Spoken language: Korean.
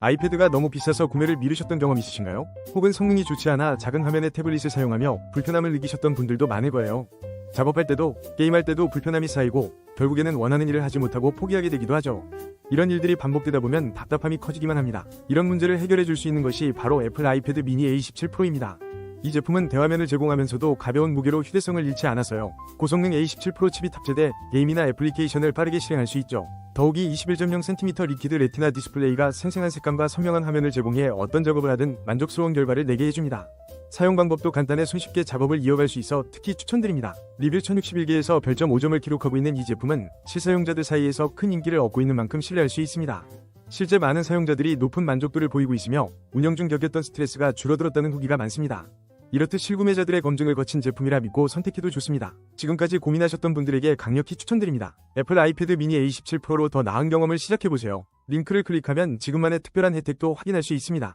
아이패드가 너무 비싸서 구매를 미루셨던 경험 있으신가요? 혹은 성능이 좋지 않아 작은 화면의 태블릿을 사용하며 불편함을 느끼셨던 분들도 많을 거예요. 작업할 때도 게임할 때도 불편함이 쌓이고 결국에는 원하는 일을 하지 못하고 포기하게 되기도 하죠. 이런 일들이 반복되다 보면 답답함이 커지기만 합니다. 이런 문제를 해결해 줄 수 있는 것이 바로 애플 아이패드 미니 A17 프로입니다. 이 제품은 대화면을 제공하면서도 가벼운 무게로 휴대성을 잃지 않아서요. 고성능 A17 프로 칩이 탑재돼 게임이나 애플리케이션을 빠르게 실행할 수 있죠. 더욱이 21.0cm 리퀴드 레티나 디스플레이가 생생한 색감과 선명한 화면을 제공해 어떤 작업을 하든 만족스러운 결과를 내게 해줍니다. 사용 방법도 간단해 손쉽게 작업을 이어갈 수 있어 특히 추천드립니다. 리뷰 1061개에서 별점 5점을 기록하고 있는 이 제품은 실사용자들 사이에서 큰 인기를 얻고 있는 만큼 신뢰할 수 있습니다. 실제 많은 사용자들이 높은 만족도를 보이고 있으며 운영 중 겪었던 스트레스가 줄어들었다는 후기가 많습니다. 이렇듯 실구매자들의 검증을 거친 제품이라 믿고 선택해도 좋습니다. 지금까지 고민하셨던 분들에게 강력히 추천드립니다. 애플 아이패드 미니 A17 프로로 더 나은 경험을 시작해보세요. 링크를 클릭하면 지금만의 특별한 혜택도 확인할 수 있습니다.